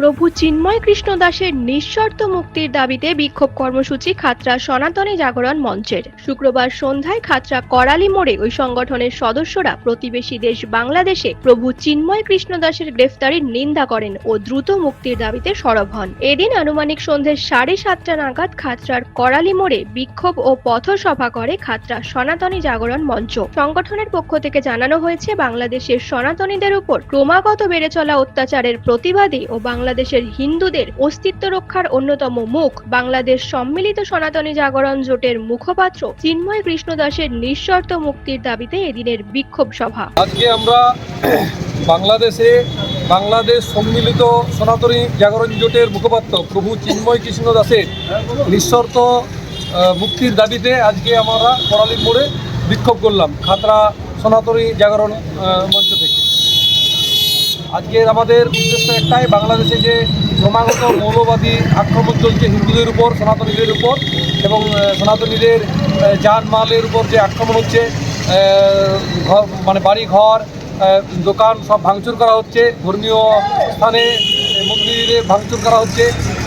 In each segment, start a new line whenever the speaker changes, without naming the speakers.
প্রভু চিন্ময় কৃষ্ণ দাসের নিঃশর্ত মুক্তির দাবিতে বিক্ষোভ কর্মসূচি খাতড়া সনাতনী জাগরণ মঞ্চের। শুক্রবার সন্ধ্যায় খাতড়া করালি মোড়ে ওই সংগঠনের সদস্যরা প্রতিবেশী দেশ বাংলাদেশে প্রভু চিন্ময় কৃষ্ণ দাসের গ্রেফতারির নিন্দা করেন ও দ্রুত মুক্তির দাবিতে সরব হন। এদিন আনুমানিক সন্ধ্যে সাড়ে সাতটা নাগাদ খাতড়ার করালি মোড়ে বিক্ষোভ ও পথসভা করে খাতড়া সনাতনী জাগরণ মঞ্চ। সংগঠনের পক্ষ থেকে জানানো হয়েছে, বাংলাদেশের সনাতনীদের উপর ক্রমাগত বেড়ে চলা অত্যাচারের প্রতিবাদী ও বাংলাদেশের হিন্দুদের অস্তিত্ব রক্ষার অন্যতম মুখ বাংলাদেশ সম্মিলিত সনাতনী জাগরণ জোটের মুখপাত্র চিন্ময় কৃষ্ণ দাসের নিঃশর্ত মুক্তির দাবিতে এদিনের বিক্ষোভ সভা।
আজকে আমরা বাংলাদেশে বাংলাদেশ সম্মিলিত সনাতনী জাগরণ জোটের মুখপাত্র প্রভু চিন্ময় কৃষ্ণ দাসের নিঃশর্ত মুক্তির দাবিতে আজকে আমরা করালির মোড়ে বিক্ষোভ করলাম। খাতড়া সনাতনী জাগরণ মঞ্চ থেকে। আজকের আমাদের উদ্দেশ্য একটাই, বাংলাদেশে যে ক্রমাগত মৌলবাদী আক্রমণ চলছে হিন্দুদের উপর, সনাতনীদের উপর, এবং সনাতনীদের যানমালের উপর যে আক্রমণ হচ্ছে ঘর মানে বাড়ি ঘর দোকান সব ভাঙচুর করা হচ্ছে, ধর্মীয় স্থানে মন্দিরে ভাঙচুর করা হচ্ছে,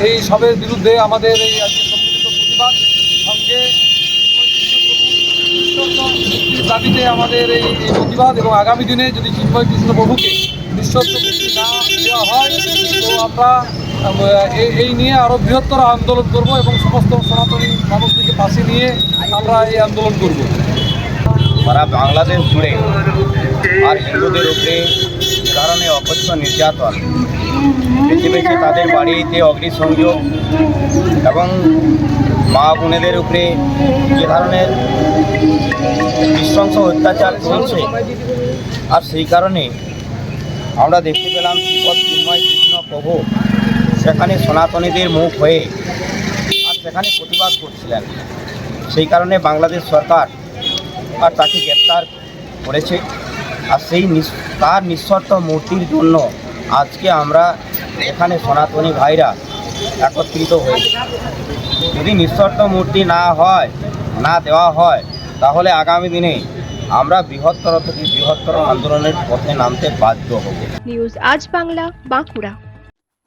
এই সবের বিরুদ্ধে আমাদের এই আজকে প্রতিবাদ। সঙ্গে দাবিতে আমাদের এই প্রতিবাদ এবং আগামী দিনে যদি চিন্ময় কৃষ্ণ প্রভুকে নিঃশর্ত মুক্তি না দেওয়া হয়, তো আমরা এই- নিয়ে আরও বৃহত্তর আন্দোলন করব এবং সমস্ত সনাতনী মানুষদেরকে পাশে নিয়ে আমরা এই আন্দোলন করব।
সারা বাংলাদেশ জুড়ে আর হিন্দুদের উপরে কারণে অকথ্য নির্যাতন বেশি তাদের বাড়িতে অগ্নিসংযোগ এবং মা বোনেদের উপরে যে ধরনের নৃশংস অত্যাচার চলছে, আর সেই কারণে আমরা দেখতে পেলাম শ্রীপদ চিন্ময় কৃষ্ণ প্রভু সেখানে সনাতনীদের মুখ হয়ে আর সেখানে প্রতিবাদ করছিলেন। সেই কারণে বাংলাদেশ সরকার আর তাকে গ্রেপ্তার করেছে। আর সেই তার নিঃশর্ত মূর্তির জন্য আজকে আমরা এখানে সনাতনী ভাইরা একত্রিত হয়েছে যদি নিঃশর্ত মূর্তি না হয়, না দেওয়া হয়, তাহলে আগামী দিনে আমরা বৃহত্তর থেকে বৃহত্তর আন্দোলনের পথে নামতে বাধ্য হব।
নিউজ আজ বাংলা, বাঁকুড়া।